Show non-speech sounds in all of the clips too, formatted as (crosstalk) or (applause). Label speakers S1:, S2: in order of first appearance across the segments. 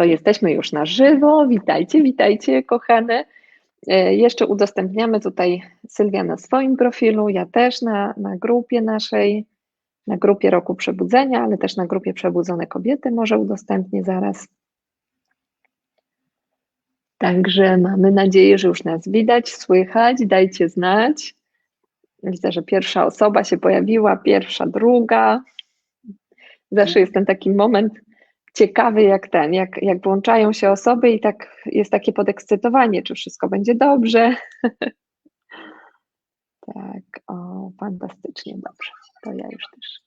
S1: To jesteśmy już na żywo. Witajcie, witajcie, kochane. E, jeszcze udostępniamy tutaj Sylwia na swoim profilu, ja też na, na grupie naszej, na grupie Roku Przebudzenia, ale też na grupie Przebudzone Kobiety może udostępnię zaraz. Także mamy nadzieję, że już nas widać, słychać, dajcie znać. Widzę, że pierwsza osoba się pojawiła, pierwsza, druga. Zawsze jest ten taki moment ciekawy jak ten, jak, jak włączają się osoby i tak jest takie podekscytowanie, czy wszystko będzie dobrze. (laughs) tak, o, fantastycznie, dobrze. To ja już też.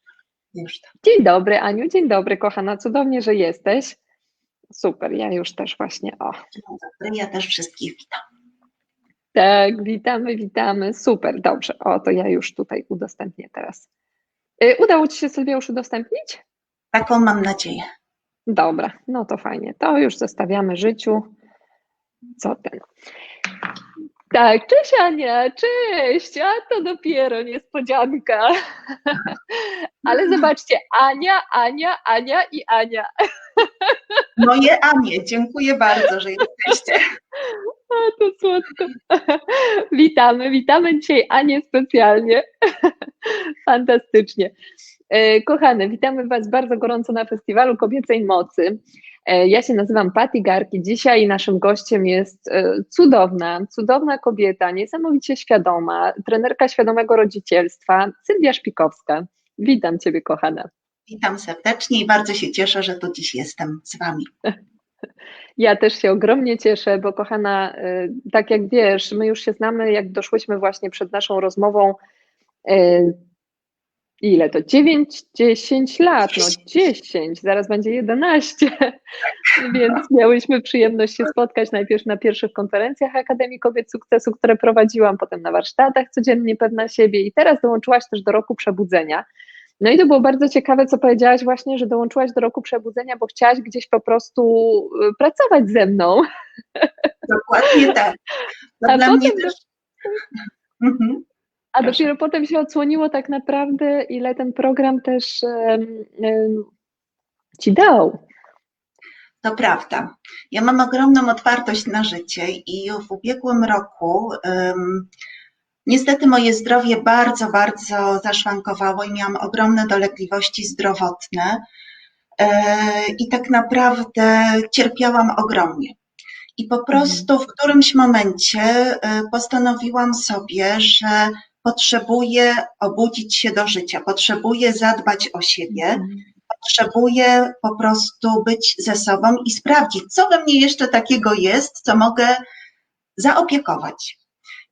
S1: Już tak. Dzień dobry, Aniu, dzień dobry, kochana, cudownie, że jesteś. Super, ja już też właśnie, o.
S2: Ja też wszystkich witam.
S1: Tak, witamy, witamy, super, dobrze, o, to ja już tutaj udostępnię teraz. Y, udało Ci się Sylwia już udostępnić?
S2: Taką mam nadzieję.
S1: Dobra, no to fajnie. To już zostawiamy życiu. Co ten? Tak, cześć Ania, cześć, a to dopiero niespodzianka. (laughs) Ale zobaczcie, Ania, Ania, Ania i Ania.
S2: Moje Anie, dziękuję bardzo, że jesteście. (laughs)
S1: A to słodko. (laughs) Witamy, witamy dzisiaj Anię specjalnie. Fantastycznie. E, kochane, witamy Was bardzo gorąco na Festiwalu Kobiecej Mocy. E, ja się nazywam Patti Garki. Dzisiaj naszym gościem jest e, cudowna, cudowna kobieta, niesamowicie świadoma, trenerka świadomego rodzicielstwa, Sylwia Szpikowska. Witam Ciebie, kochana.
S2: Witam serdecznie i bardzo się cieszę, że tu dziś jestem z Wami.
S1: Ja też się ogromnie cieszę, bo kochana, tak jak wiesz, my już się znamy, jak doszłyśmy właśnie przed naszą rozmową ile to? 9, 10 lat, no 10, zaraz będzie 11, (laughs) więc miałyśmy przyjemność się spotkać najpierw na pierwszych konferencjach Akademii Kobiet Sukcesu, które prowadziłam, potem na warsztatach codziennie pewna siebie i teraz dołączyłaś też do roku przebudzenia. No i to było bardzo ciekawe, co powiedziałaś właśnie, że dołączyłaś do roku przebudzenia, bo chciałaś gdzieś po prostu y, pracować ze mną.
S2: Dokładnie tak. (laughs) A dla potem... mnie też.
S1: Mhm. A Proszę. dopiero potem się odsłoniło tak naprawdę, ile ten program też um, um, ci dał.
S2: To prawda. Ja mam ogromną otwartość na życie i w ubiegłym roku um, niestety moje zdrowie bardzo, bardzo zaszwankowało i miałam ogromne dolegliwości zdrowotne e, i tak naprawdę cierpiałam ogromnie. I po mhm. prostu w którymś momencie e, postanowiłam sobie, że potrzebuje obudzić się do życia, potrzebuje zadbać o siebie, mhm. potrzebuje po prostu być ze sobą i sprawdzić, co we mnie jeszcze takiego jest, co mogę zaopiekować.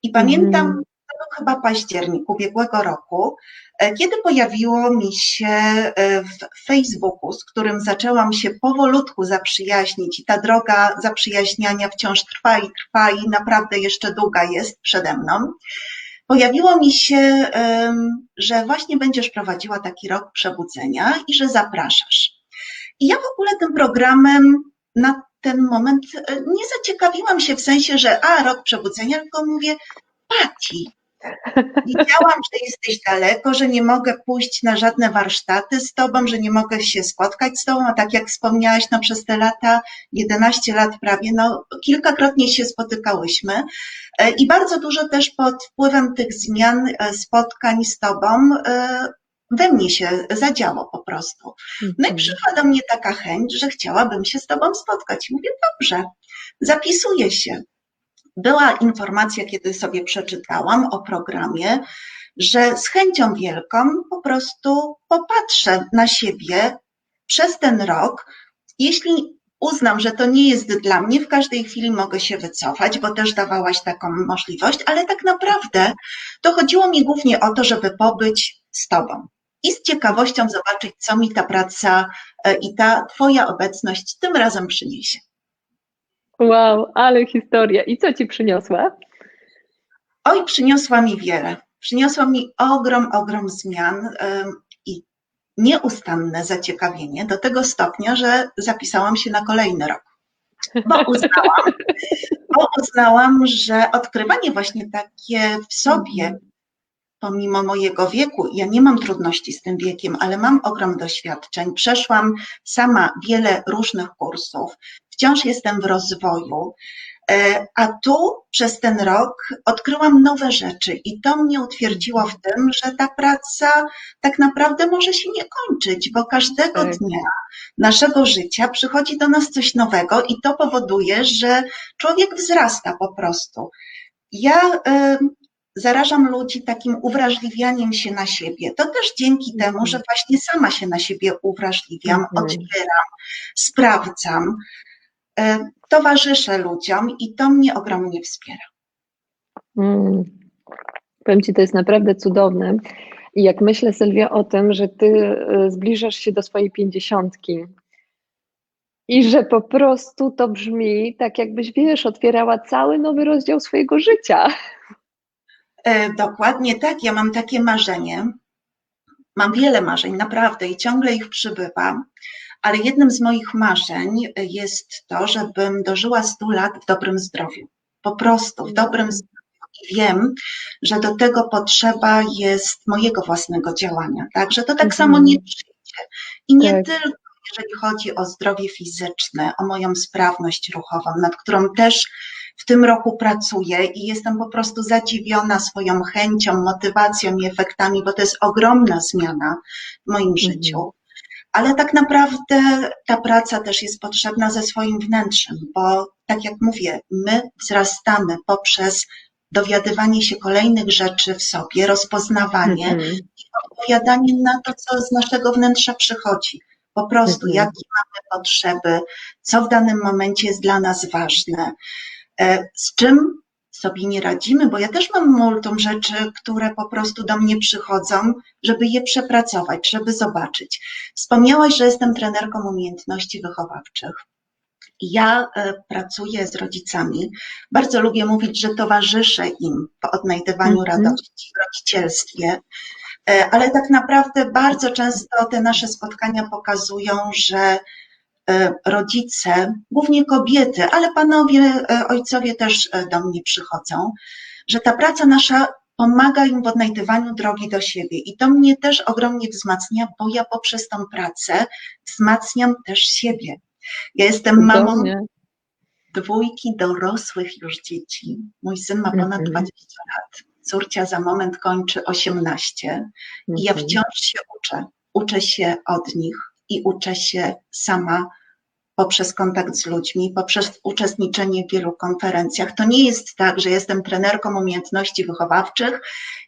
S2: I pamiętam, mm. był chyba październik ubiegłego roku, e, kiedy pojawiło mi się e, w Facebooku, z którym zaczęłam się powolutku zaprzyjaźnić i ta droga zaprzyjaźniania wciąż trwa i trwa i naprawdę jeszcze długa jest przede mną pojawiło mi się, że właśnie będziesz prowadziła taki rok przebudzenia i że zapraszasz. I ja w ogóle tym programem na ten moment e, nie zaciekawiłam się w sensie, że a, rok przebudzenia, tylko mówię, Pati, Widziałam, że jesteś daleko, że nie mogę pójść na żadne warsztaty z tobą, że nie mogę się spotkać z tobą, a tak jak wspomniałaś, no przez te lata, 11 lat prawie, no kilkakrotnie się spotykałyśmy e, i bardzo dużo też pod wpływem tych zmian, e, spotkań z tobą e, we mnie się zadziało po prostu. No i mhm. przyszła do mnie taka chęć, że chciałabym się z tobą spotkać. Mówię, dobrze, zapisuję się była informacja, kiedy sobie przeczytałam o programie, że z chęcią wielką po prostu popatrzę na siebie przez ten rok. Jeśli uznam, że to nie jest dla mnie, w każdej chwili mogę się wycofać, bo też dawałaś taką możliwość, ale tak naprawdę to chodziło mi głównie o to, żeby pobyć z Tobą i z ciekawością zobaczyć, co mi ta praca e, i ta Twoja obecność tym razem przyniesie.
S1: Wow, ale historia. I co ci przyniosła?
S2: Oj, przyniosła mi wiele. Przyniosła mi ogrom, ogrom zmian i nieustanne zaciekawienie do tego stopnia, że zapisałam się na kolejny rok. Bo (laughs) uznałam, bo uznałam że odkrywanie właśnie takie w sobie pomimo mojego wieku, ja nie mam trudności z tym wiekiem, ale mam ogrom doświadczeń. Przeszłam sama wiele różnych kursów, wciąż jestem w rozwoju. E, a tu przez ten rok odkryłam nowe rzeczy i to mnie utwierdziło w tym, że ta praca tak naprawdę może się nie kończyć, bo każdego
S1: Tak.
S2: dnia naszego życia przychodzi do nas coś nowego i to powoduje, że człowiek wzrasta po prostu. Ja zarażam ludzi takim uwrażliwianiem się na siebie. To też dzięki
S1: Mhm.
S2: temu, że właśnie sama się na siebie uwrażliwiam,
S1: Mhm.
S2: otwieram, sprawdzam, y, towarzyszę ludziom i to mnie ogromnie wspiera.
S1: Mm. Powiem Ci, to jest naprawdę cudowne. I jak myślę, Sylwia, o tym, że Ty y, zbliżasz się do swojej pięćdziesiątki i że po prostu to brzmi tak, jakbyś, wiesz, otwierała cały nowy rozdział swojego życia.
S2: E, Dokładnie tak, ja mam takie marzenie. Mam wiele marzeń, naprawdę, i ciągle ich przybywa, ale jednym z moich marzeń jest to, żebym dożyła 100 lat w dobrym zdrowiu. Po prostu w dobrym zdrowiu. I wiem, że do tego potrzeba jest mojego własnego działania. Także to tak
S1: Mhm.
S2: samo nie przyjdzie. I nie
S1: Tak.
S2: tylko jeżeli chodzi o zdrowie fizyczne, o moją sprawność ruchową, nad którą też w tym roku pracuję i jestem po prostu zadziwiona swoją chęcią, motywacją i efektami, bo to jest ogromna zmiana w moim życiu. Ale tak naprawdę ta praca też jest potrzebna ze swoim wnętrzem, bo tak jak mówię, my wzrastamy poprzez dowiadywanie się kolejnych rzeczy w sobie, rozpoznawanie,
S1: Mhm.
S2: odpowiadanie na to, co z naszego wnętrza przychodzi. Po prostu,
S1: Mhm.
S2: jakie mamy potrzeby, co w danym momencie jest dla nas ważne, z czym sobie nie radzimy, bo ja też mam multum rzeczy, które po prostu do mnie przychodzą, żeby je przepracować, żeby zobaczyć. Wspomniałaś, że jestem trenerką umiejętności wychowawczych. Ja e, pracuję z rodzicami. Bardzo lubię mówić, że towarzyszę im w odnajdywaniu
S1: Mhm.
S2: radości w rodzicielstwie, E, ale tak naprawdę bardzo często te nasze spotkania pokazują, że e, rodzice, głównie kobiety, ale panowie, e, ojcowie też e, do mnie przychodzą, że ta praca nasza pomaga im w odnajdywaniu drogi do siebie. I to mnie też ogromnie wzmacnia, bo ja poprzez tą pracę wzmacniam też siebie. Ja jestem mamą dwójki dorosłych już dzieci. Mój syn ma ponad
S1: Mhm.
S2: 20 lat. Córcia za moment kończy 18. I ja
S1: Mhm.
S2: wciąż się uczę. Uczę się od nich i uczę się sama poprzez kontakt z ludźmi, poprzez uczestniczenie w wielu konferencjach. To nie jest tak, że jestem trenerką umiejętności wychowawczych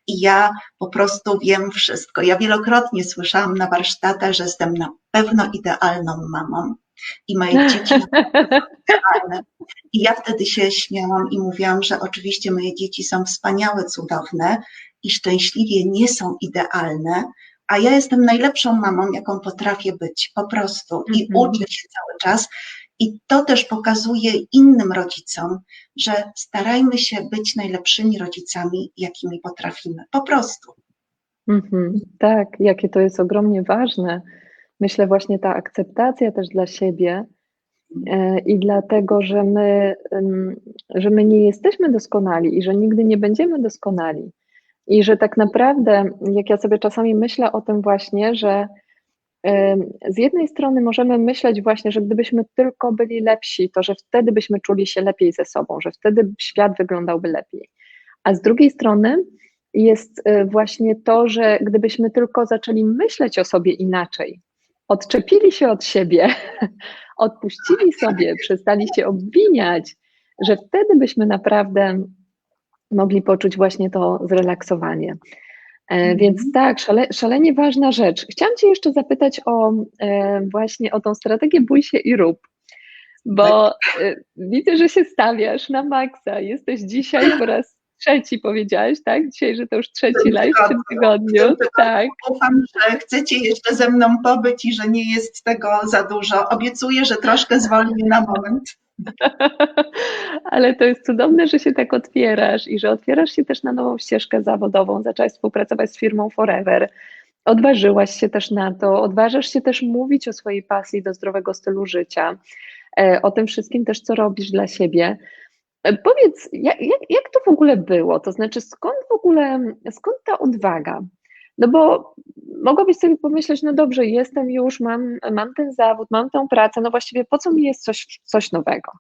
S2: i ja po prostu wiem wszystko. Ja wielokrotnie słyszałam na warsztatach, że jestem na pewno idealną mamą i moje (laughs) dzieci idealne. I ja wtedy się śmiałam i mówiłam, że oczywiście moje dzieci są wspaniałe, cudowne i szczęśliwie nie są idealne, a ja jestem najlepszą mamą, jaką potrafię być, po prostu. I
S1: Mhm.
S2: uczę się cały czas. I to też pokazuje innym rodzicom, że starajmy się być najlepszymi rodzicami, jakimi potrafimy. Po prostu.
S1: Mhm, tak, jakie to jest ogromnie ważne. Myślę właśnie ta akceptacja też dla siebie e, i dlatego, że my, że my nie jesteśmy doskonali i że nigdy nie będziemy doskonali. I że tak naprawdę, jak ja sobie czasami myślę o tym właśnie, że z jednej strony możemy myśleć właśnie, że gdybyśmy tylko byli lepsi, to że wtedy byśmy czuli się lepiej ze sobą, że wtedy świat wyglądałby lepiej. A z drugiej strony jest y, właśnie to, że gdybyśmy tylko zaczęli myśleć o sobie inaczej, odczepili się od siebie, (laughs) odpuścili sobie, przestali się obwiniać, że wtedy byśmy naprawdę mogli poczuć właśnie to zrelaksowanie. E,
S2: Mhm.
S1: Więc tak, szale, szalenie ważna rzecz. Chciałam Cię jeszcze zapytać o e, właśnie o tą strategię bój się i rób, bo e, widzę, że się stawiasz na maksa. Jesteś dzisiaj po raz trzeci, powiedziałaś, tak? Dzisiaj, że to już trzeci live w tym tygodniu. Tak.
S2: Ufam, że chcecie jeszcze ze mną pobyć i że nie jest tego za dużo. Obiecuję, że troszkę zwolnię na moment. (laughs)
S1: Ale to jest cudowne, że się tak otwierasz i że otwierasz się też na nową ścieżkę zawodową. Zaczęłaś współpracować z firmą Forever. Odważyłaś się też na to, odważasz się też mówić o swojej pasji do zdrowego stylu życia, e, o tym wszystkim też, co robisz dla siebie. E, powiedz, jak, jak, to w ogóle było? To znaczy, skąd w ogóle, skąd ta odwaga? No bo mogłabyś sobie pomyśleć, no dobrze, jestem już, mam, mam ten zawód, mam tę pracę, no właściwie po co mi jest coś, coś nowego?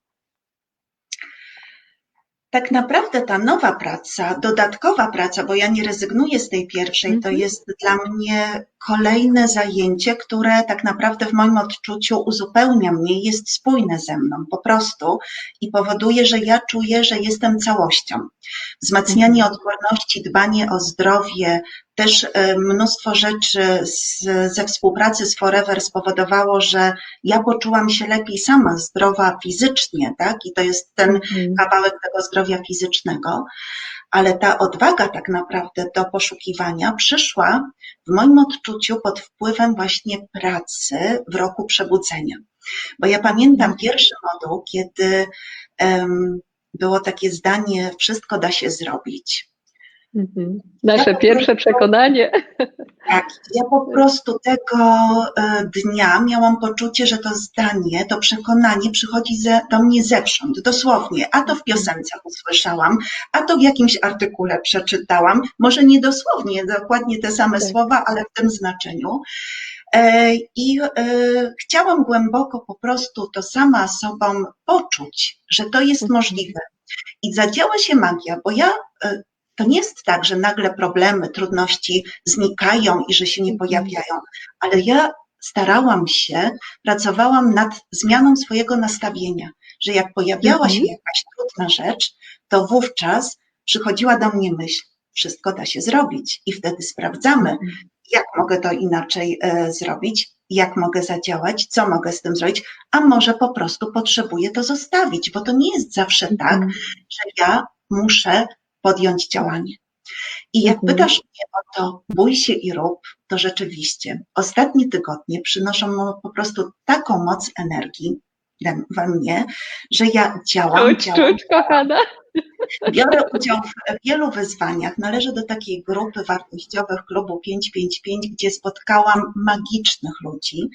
S2: tak naprawdę ta nowa praca, dodatkowa praca, bo ja nie rezygnuję z tej pierwszej, to
S1: Mhm.
S2: jest dla mnie kolejne zajęcie, które tak naprawdę w moim odczuciu uzupełnia mnie, jest spójne ze mną po prostu i powoduje, że ja czuję, że jestem całością. Wzmacnianie odporności, dbanie o zdrowie, też e, mnóstwo rzeczy z, ze współpracy z Forever spowodowało, że ja poczułam się lepiej sama, zdrowa fizycznie, tak? I to jest ten
S1: Mhm.
S2: kawałek tego zdrowia fizycznego, ale ta odwaga tak naprawdę do poszukiwania przyszła w moim odczuciu pod wpływem właśnie pracy w roku przebudzenia. Bo ja pamiętam pierwszy moduł, kiedy um, było takie zdanie: Wszystko da się zrobić.
S1: Mhm. Nasze
S2: Ja
S1: pierwsze
S2: prostu-
S1: przekonanie.
S2: Tak, ja po prostu tego e, dnia miałam poczucie, że to zdanie, to przekonanie przychodzi ze, do mnie zewsząd, dosłownie. A to w piosence usłyszałam, a to w jakimś artykule przeczytałam. Może nie dosłownie, dokładnie te same
S1: Tak.
S2: słowa, ale w tym znaczeniu. E, I e, chciałam głęboko po prostu to sama sobą poczuć, że to jest
S1: Mhm.
S2: możliwe. I zadziała się magia, bo ja to nie jest tak, że nagle problemy, trudności znikają i że się nie
S1: Mhm.
S2: pojawiają, ale ja starałam się, pracowałam nad zmianą swojego nastawienia, że jak pojawiała się
S1: Mhm.
S2: jakaś trudna rzecz, to wówczas przychodziła do mnie myśl, wszystko da się zrobić i wtedy sprawdzamy, jak mogę to inaczej e, zrobić, jak mogę zadziałać, co mogę z tym zrobić, a może po prostu potrzebuję to zostawić, bo to nie jest zawsze tak,
S1: Mhm.
S2: że ja muszę podjąć działanie. I jak
S1: Mhm.
S2: pytasz mnie o to, bój się i rób, to rzeczywiście ostatnie tygodnie przynoszą mu po prostu taką moc energii we- we mnie, że ja działam,
S1: Czuć,
S2: działam,
S1: czuć, kochana.
S2: biorę udział w wielu wyzwaniach. Należę do takiej grupy wartościowych klubu 555, gdzie spotkałam magicznych ludzi,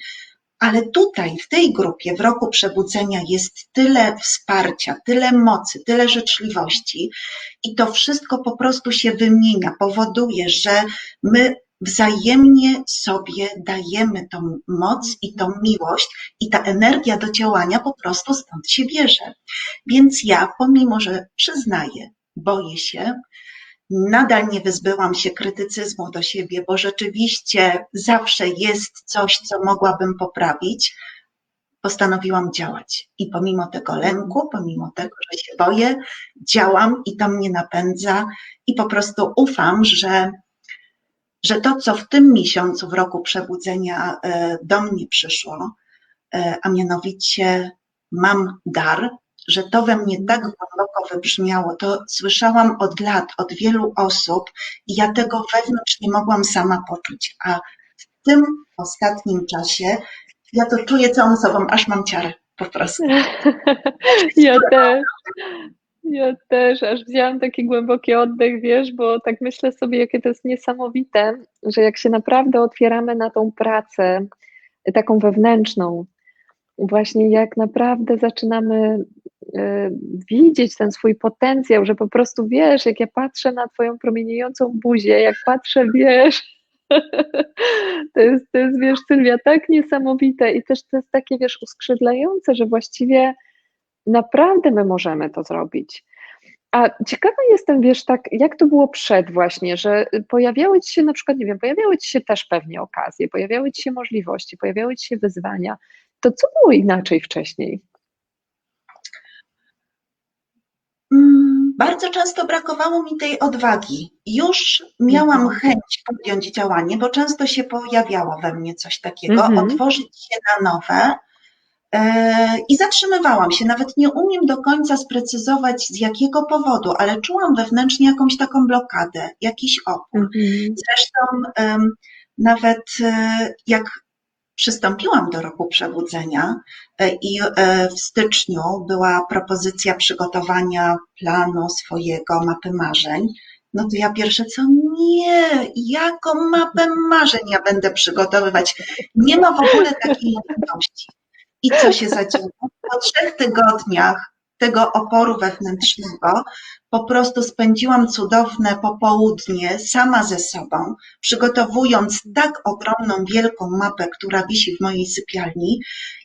S2: ale tutaj, w tej grupie, w roku przebudzenia jest tyle wsparcia, tyle mocy, tyle życzliwości i to wszystko po prostu się wymienia, powoduje, że my wzajemnie sobie dajemy tą moc i tą miłość i ta energia do działania po prostu stąd się bierze. Więc ja, pomimo że przyznaję, boję się, nadal nie wyzbyłam się krytycyzmu do siebie, bo rzeczywiście zawsze jest coś, co mogłabym poprawić. Postanowiłam działać i pomimo tego lęku, pomimo tego, że się boję, działam i to mnie napędza i po prostu ufam, że, że to, co w tym miesiącu, w roku przebudzenia e, do mnie przyszło, e, a mianowicie mam dar, że to we mnie tak głęboko wybrzmiało, to słyszałam od lat, od wielu osób i ja tego wewnątrz nie mogłam sama poczuć, a w tym ostatnim czasie ja to czuję całą sobą, aż mam ciarę po prostu. (laughs)
S1: Ja też. Ja też, aż wzięłam taki głęboki oddech, wiesz, bo tak myślę sobie, jakie to jest niesamowite, że jak się naprawdę otwieramy na tą pracę, taką wewnętrzną, właśnie jak naprawdę zaczynamy widzieć ten swój potencjał, że po prostu wiesz, jak ja patrzę na Twoją promieniejącą buzię, jak patrzę, wiesz, (laughs) to jest, to jest, wiesz, Sylwia, tak niesamowite i też to jest takie, wiesz, uskrzydlające, że właściwie naprawdę my możemy to zrobić. A ciekawa jestem, wiesz, tak, jak to było przed właśnie, że pojawiały ci się na przykład, nie wiem, pojawiały ci się też pewnie okazje, pojawiały ci się możliwości, pojawiały ci się wyzwania. To co było inaczej wcześniej?
S2: Bardzo często brakowało mi tej odwagi. Już miałam
S1: Mhm.
S2: chęć podjąć działanie, bo często się pojawiało we mnie coś takiego,
S1: Mhm.
S2: otworzyć się na nowe. e, I zatrzymywałam się. Nawet nie umiem do końca sprecyzować z jakiego powodu, ale czułam wewnętrznie jakąś taką blokadę, jakiś opór.
S1: Mhm.
S2: Zresztą em, nawet e, jak przystąpiłam do roku przebudzenia e, i e, w styczniu była propozycja przygotowania planu swojego, mapy marzeń, no to ja pierwsze co, nie, jaką mapę marzeń ja będę przygotowywać? Nie ma w ogóle takiej możliwości. I co się zadziało? Po trzech tygodniach tego oporu wewnętrznego, po prostu spędziłam cudowne popołudnie sama ze sobą, przygotowując tak ogromną, wielką mapę, która wisi w mojej sypialni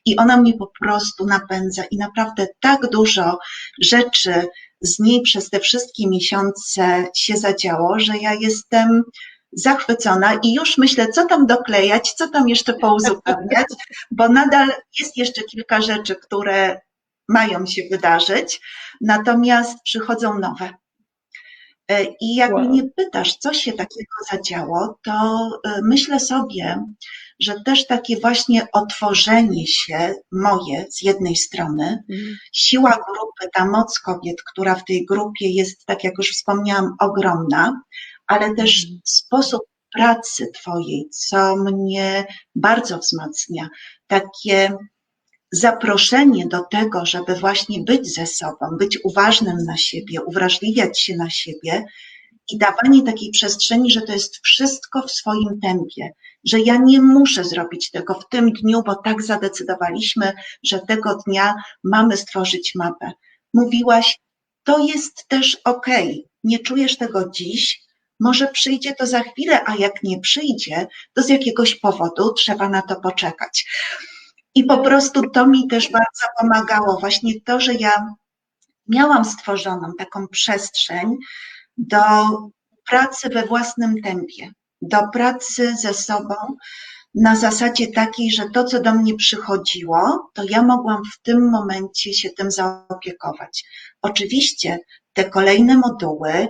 S2: i ona mnie po prostu napędza i naprawdę tak dużo rzeczy z niej przez te wszystkie miesiące się zadziało, że ja jestem zachwycona i już myślę, co tam doklejać, co tam jeszcze pouzupełniać, bo nadal jest jeszcze kilka rzeczy, które mają się wydarzyć, natomiast przychodzą nowe. E, I jak wow. mnie pytasz, co się takiego zadziało, to e, myślę sobie, że też takie właśnie otworzenie się moje z jednej strony, mm. siła grupy, ta moc kobiet, która w tej grupie jest, tak jak już wspomniałam, ogromna, ale też mm. sposób pracy Twojej, co mnie bardzo wzmacnia, takie zaproszenie do tego, żeby właśnie być ze sobą, być uważnym na siebie, uwrażliwiać się na siebie i dawanie takiej przestrzeni, że to jest wszystko w swoim tempie, że ja nie muszę zrobić tego w tym dniu, bo tak zadecydowaliśmy, że tego dnia mamy stworzyć mapę. Mówiłaś, to jest też ok, nie czujesz tego dziś, może przyjdzie to za chwilę, a jak nie przyjdzie, to z jakiegoś powodu trzeba na to poczekać. I po prostu to mi też bardzo pomagało, właśnie to, że ja miałam stworzoną taką przestrzeń do pracy we własnym tempie, do pracy ze sobą na zasadzie takiej, że to, co do mnie przychodziło, to ja mogłam w tym momencie się tym zaopiekować. Oczywiście te kolejne moduły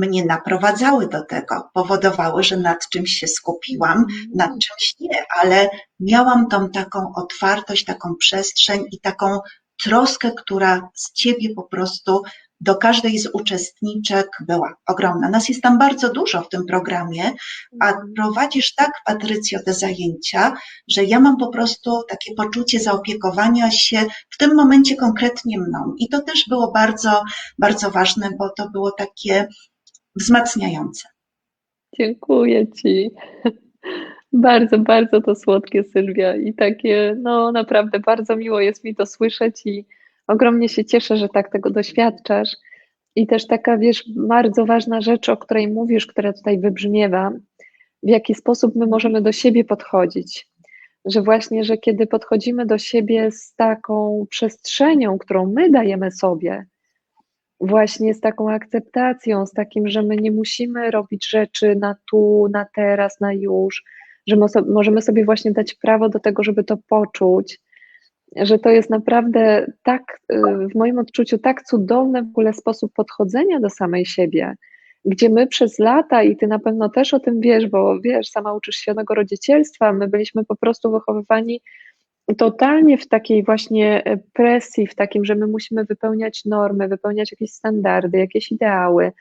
S2: mnie naprowadzały do tego, powodowały, że nad czymś się skupiłam, mhm. nad czymś nie, ale miałam tą taką otwartość, taką przestrzeń i taką troskę, która z ciebie po prostu do każdej z uczestniczek była ogromna. Nas jest tam bardzo dużo w tym programie, a mhm. prowadzisz tak, Patrycjo, te zajęcia, że ja mam po prostu takie poczucie zaopiekowania się w tym momencie konkretnie mną. I to też było bardzo, bardzo ważne, bo to było takie wzmacniające.
S1: Dziękuję Ci. Bardzo, bardzo to słodkie, Sylwia. I takie, no naprawdę bardzo miło jest mi to słyszeć i ogromnie się cieszę, że tak tego doświadczasz. I też taka, wiesz, bardzo ważna rzecz, o której mówisz, która tutaj wybrzmiewa, w jaki sposób my możemy do siebie podchodzić. Że właśnie, że kiedy podchodzimy do siebie z taką przestrzenią, którą my dajemy sobie, właśnie z taką akceptacją, z takim, że my nie musimy robić rzeczy na tu, na teraz, na już, że możemy sobie właśnie dać prawo do tego, żeby to poczuć, że to jest naprawdę tak, y, w moim odczuciu, tak cudowny w ogóle sposób podchodzenia do samej siebie, gdzie my przez lata, i ty na pewno też o tym wiesz, bo wiesz, sama uczysz się rodzicielstwa, my byliśmy po prostu wychowywani totalnie w takiej właśnie e, presji, w takim, że my musimy wypełniać normy, wypełniać jakieś standardy, jakieś ideały.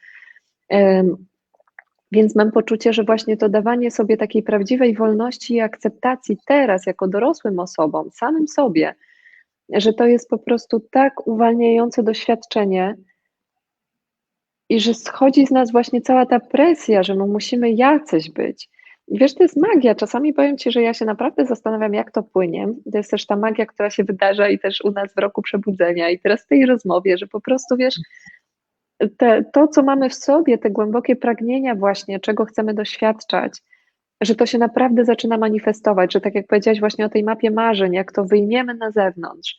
S1: Więc mam poczucie, że właśnie to dawanie sobie takiej prawdziwej wolności i akceptacji teraz, jako dorosłym osobom, samym sobie, że to jest po prostu tak uwalniające doświadczenie i że schodzi z nas właśnie cała ta presja, że my musimy jacyś być. Wiesz, to jest magia. Czasami powiem Ci, że ja się naprawdę zastanawiam, jak to płynie. To jest też ta magia, która się wydarza i też u nas w roku przebudzenia i teraz w tej rozmowie, że po prostu wiesz, te, to, co mamy w sobie, te głębokie pragnienia właśnie, czego chcemy doświadczać, że to się naprawdę zaczyna manifestować, że tak jak powiedziałaś właśnie o tej mapie marzeń, jak to wyjmiemy na zewnątrz,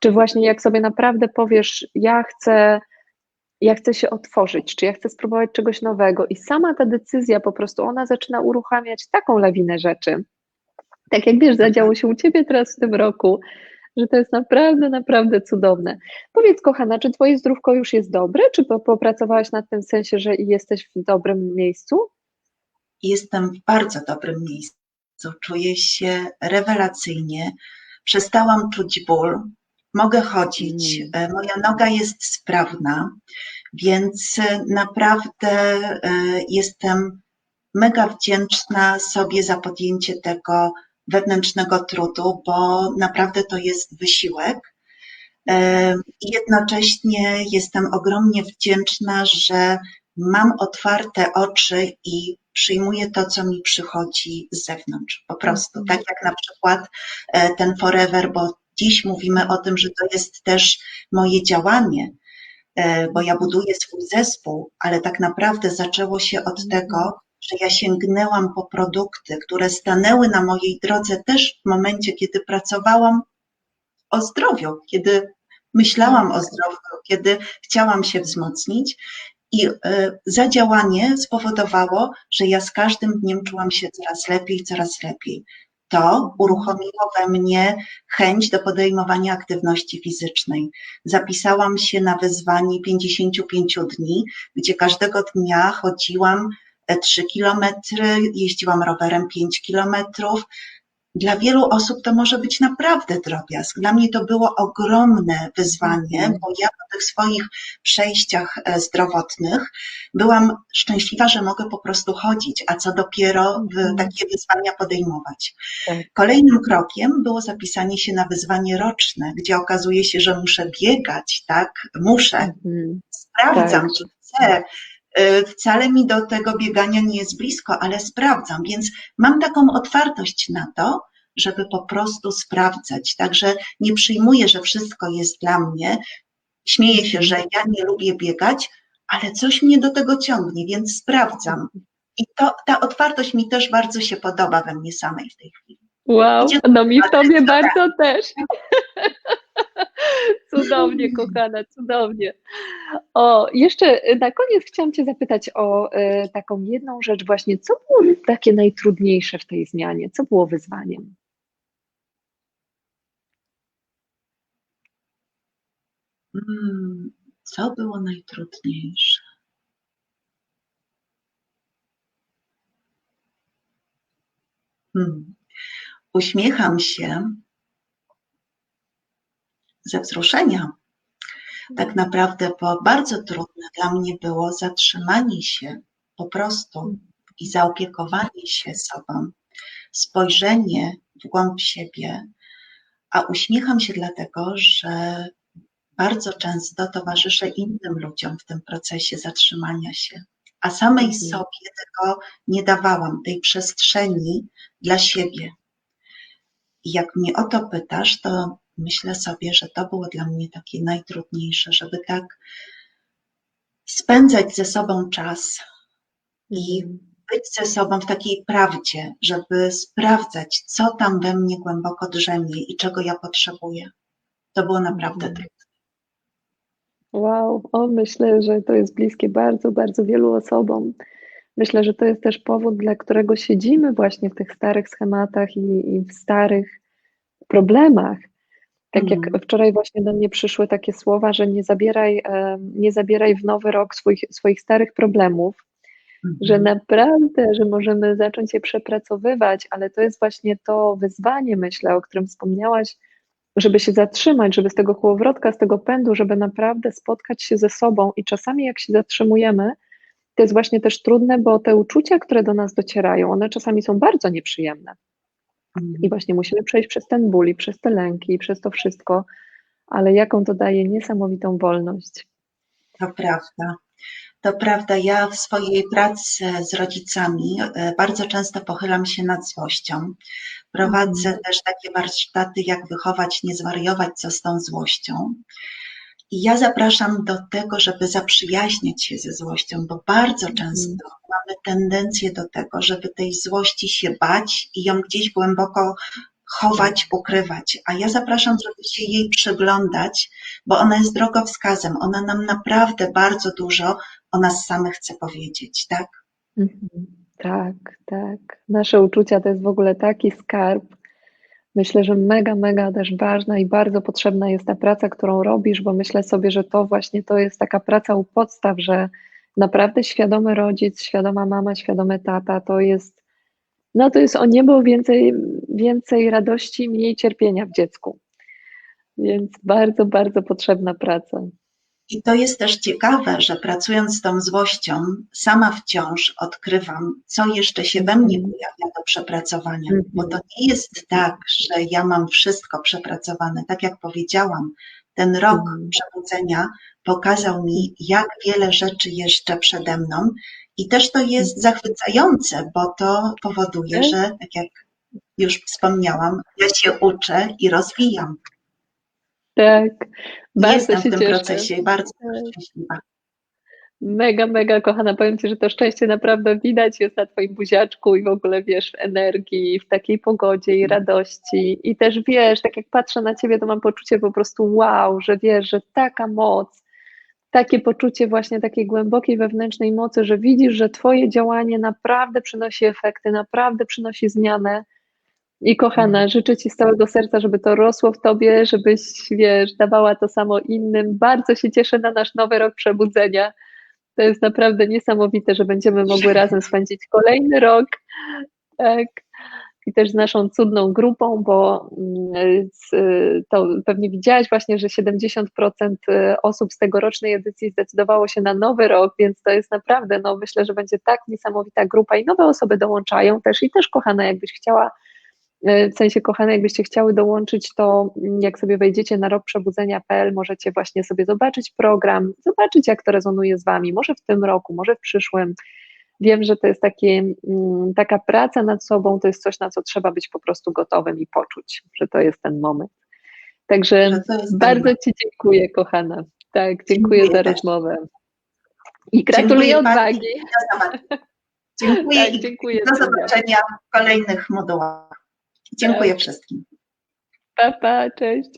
S1: czy właśnie jak sobie naprawdę powiesz, ja chcę ja chcę się otworzyć, czy ja chcę spróbować czegoś nowego i sama ta decyzja po prostu, ona zaczyna uruchamiać taką lawinę rzeczy. Tak jak wiesz, zadziało się u Ciebie teraz w tym roku, że to jest naprawdę, naprawdę cudowne. Powiedz, kochana, czy Twoje zdrówko już jest dobre, czy popracowałaś nad tym sensie, że jesteś w dobrym miejscu?
S2: Jestem w bardzo dobrym miejscu. Czuję się rewelacyjnie. Przestałam czuć ból, mogę chodzić, mm. e, moja noga jest sprawna, więc e, naprawdę e, jestem mega wdzięczna sobie za podjęcie tego wewnętrznego trudu, bo naprawdę to jest wysiłek. I jednocześnie jestem ogromnie wdzięczna, że mam otwarte oczy i przyjmuję to, co mi przychodzi z zewnątrz. Po prostu, mm. tak jak na przykład ten Forever, bo Dziś mówimy o tym, że to jest też moje działanie, e, bo ja buduję swój zespół, ale tak naprawdę zaczęło się od tego, że ja sięgnęłam po produkty, które stanęły na mojej drodze też w momencie, kiedy pracowałam o zdrowiu, kiedy myślałam o zdrowiu, kiedy chciałam się wzmocnić. I y, zadziałanie spowodowało, że ja z każdym dniem czułam się coraz lepiej, coraz lepiej. To uruchomiło we mnie chęć do podejmowania aktywności fizycznej. Zapisałam się na wyzwanie 55 dni, gdzie każdego dnia chodziłam 3 kilometry, jeździłam rowerem 5 kilometrów. Dla wielu osób to może być naprawdę drobiazg. Dla mnie to było ogromne wyzwanie,
S1: Mhm.
S2: bo ja po tych swoich przejściach e, zdrowotnych byłam szczęśliwa, że mogę po prostu chodzić, a co dopiero
S1: Mhm.
S2: takie wyzwania podejmować.
S1: Tak.
S2: Kolejnym krokiem było zapisanie się na wyzwanie roczne, gdzie okazuje się, że muszę biegać, tak? Muszę,
S1: Mhm.
S2: sprawdzam,
S1: Tak.
S2: czy chcę. Y, Wcale mi do tego biegania nie jest blisko, ale sprawdzam, więc mam taką otwartość na to, żeby po prostu sprawdzać. Także nie przyjmuję, że wszystko jest dla mnie. Śmieję się, że ja nie lubię biegać, ale coś mnie do tego ciągnie, więc sprawdzam. I to, ta otwartość mi też bardzo się podoba we mnie samej w tej chwili.
S1: Wow, no mi w tobie bardzo też. (laughs) (laughs) Cudownie, kochana, cudownie. O, jeszcze na koniec chciałam Cię zapytać o e, taką jedną rzecz właśnie. Co było takie najtrudniejsze w tej zmianie? Co było wyzwaniem?
S2: Mm, co było najtrudniejsze? Hmm. Uśmiecham się ze wzruszenia. Tak naprawdę, bo bardzo trudne dla mnie było zatrzymanie się po prostu i zaopiekowanie się sobą, spojrzenie w głąb siebie, a uśmiecham się dlatego, że bardzo często towarzyszę innym ludziom w tym procesie zatrzymania się, a samej
S1: Mhm.
S2: sobie tego nie dawałam, tej przestrzeni dla siebie. I jak mnie o to pytasz, to myślę sobie, że to było dla mnie takie najtrudniejsze, żeby tak spędzać ze sobą czas i być ze sobą w takiej prawdzie, żeby sprawdzać, co tam we mnie głęboko drzemie i czego ja potrzebuję. To było naprawdę
S1: Mhm.
S2: trudne.
S1: Wow, o, myślę, że to jest bliskie bardzo, bardzo wielu osobom. Myślę, że to jest też powód, dla którego siedzimy właśnie w tych starych schematach i, i w starych problemach. Tak jak
S2: Mhm.
S1: wczoraj właśnie do mnie przyszły takie słowa, że nie zabieraj, e, nie zabieraj w nowy rok swoich, swoich starych problemów, że
S2: Mhm.
S1: naprawdę, że możemy zacząć je przepracowywać, ale to jest właśnie to wyzwanie, myślę, o którym wspomniałaś, żeby się zatrzymać, żeby z tego kołowrotka, z tego pędu, żeby naprawdę spotkać się ze sobą i czasami jak się zatrzymujemy, to jest właśnie też trudne, bo te uczucia, które do nas docierają, one czasami są bardzo nieprzyjemne. I
S2: Mhm.
S1: właśnie musimy przejść przez ten ból i przez te lęki i przez to wszystko, ale jaką to daje niesamowitą wolność.
S2: To prawda. To prawda. Ja w swojej pracy z rodzicami e, bardzo często pochylam się nad złością. Prowadzę
S1: Mhm.
S2: też takie warsztaty, jak wychować, nie zwariować, co z tą złością. I ja zapraszam do tego, żeby zaprzyjaźniać się ze złością, bo bardzo często mamy tendencję do tego, żeby tej złości się bać i ją gdzieś głęboko chować, ukrywać. A ja zapraszam, żeby się jej przyglądać, bo ona jest drogowskazem. Ona nam naprawdę bardzo dużo o nas samych chce powiedzieć, tak?
S1: Mhm. Tak, tak. Nasze uczucia to jest w ogóle taki skarb. Myślę, że mega, mega też ważna i bardzo potrzebna jest ta praca, którą robisz, bo myślę sobie, że to właśnie to jest taka praca u podstaw, że naprawdę świadomy rodzic, świadoma mama, świadomy tata to jest, no to jest o niebo więcej, więcej radości, mniej cierpienia w dziecku. Więc bardzo, bardzo potrzebna praca.
S2: I to jest też ciekawe, że pracując z tą złością, sama wciąż odkrywam, co jeszcze się we mnie
S1: Mhm.
S2: pojawia do przepracowania.
S1: Mhm.
S2: Bo to nie jest tak, że ja mam wszystko przepracowane. Tak jak powiedziałam, ten rok
S1: Mhm.
S2: przebudzenia pokazał mi, jak wiele rzeczy jeszcze przede mną. I też to jest zachwycające, bo to powoduje,
S1: Tak.
S2: że, tak jak już wspomniałam, ja się uczę i rozwijam.
S1: Tak, bardzo
S2: Jestem
S1: się
S2: w tym
S1: cieszę.
S2: procesie bardzo
S1: Tak.
S2: szczęśliwa.
S1: Mega, mega kochana, powiem Ci, że to szczęście naprawdę widać jest na Twoim buziaczku i w ogóle wiesz, w energii, w takiej pogodzie i radości. I też wiesz, tak jak patrzę na Ciebie, to mam poczucie po prostu wow, że wiesz, że taka moc, takie poczucie właśnie takiej głębokiej wewnętrznej mocy, że widzisz, że Twoje działanie naprawdę przynosi efekty, naprawdę przynosi zmianę. I kochana, życzę Ci z całego serca, żeby to rosło w Tobie, żebyś, wiesz, dawała to samo innym. Bardzo się cieszę na nasz nowy rok przebudzenia. To jest naprawdę niesamowite, że będziemy mogły razem spędzić kolejny rok. Tak. I też z naszą cudną grupą, bo mm, z, to pewnie widziałaś właśnie, że 70% osób z tegorocznej edycji zdecydowało się na nowy rok, więc to jest naprawdę, no myślę, że będzie tak niesamowita grupa i nowe osoby dołączają też i też kochana, jakbyś chciała w sensie, kochane, jakbyście chciały dołączyć, to jak sobie wejdziecie na rokprzebudzenia.pl, możecie właśnie sobie zobaczyć program, zobaczyć, jak to rezonuje z Wami, może w tym roku, może w przyszłym. Wiem, że to jest takie, taka praca nad sobą, to jest coś, na co trzeba być po prostu gotowym i poczuć, że to jest ten moment. Także bardzo Ci dziękuję, kochana. Tak, dziękuję, dziękuję za rozmowę. I gratuluję dziękuję odwagi.
S2: Dziękuję, tak, dziękuję do zobaczenia w kolejnych modułach. Dziękuję wszystkim.
S1: Pa, pa, cześć.